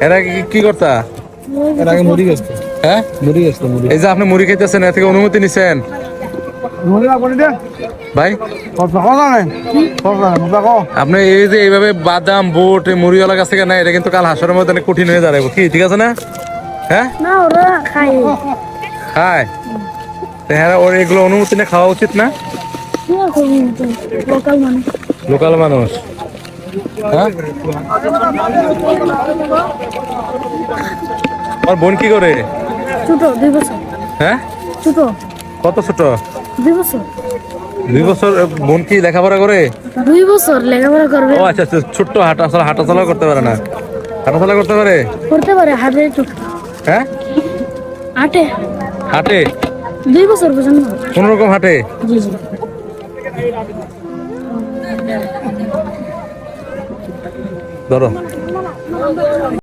এরা কি- কি করতা? এর আগে মুড়ি গেছে হ্যাঁ? মুড়ি গেছে মুড়ি। এই যে আপনি মুড়ি খাইতেছেন এর থেকে অনুমতি নিছেন। ভাই? নাই নাই আপনি এই যে এইভাবে বাদাম বুট এই মুড়িওয়ালার কাছ থেকে না এটা কিন্তু কাল হাসরের মধ্যে অনেক কঠিন হয়ে দাঁড়াবো কি ঠিক আছে না? হ্যাঁ? খায়। হ্যাঁ ওর এগুলো অনুমতি খাওয়া উচিত না? লোকাল মানুষ। লোকাল মানুষ। আমার বোন কি করে? ছোট দুই বছর। হ্যাঁ? ছোট। কত ছোট? দুই বছর। দুই বছর বোন কি লেখাপড়া করে? দুই বছর লেখাপড়া করবে। ও আচ্ছা আচ্ছা ছোট্ট হাঁটা চলা হাঁটা চলা করতে পারে না। হাঁটা চলা করতে পারে? করতে পারে হাতে ছোট হ্যাঁ? আটে হাঁটে? দুই বছর পর্যন্ত। কোন রকম হাঁটে? জি জি। ধরো।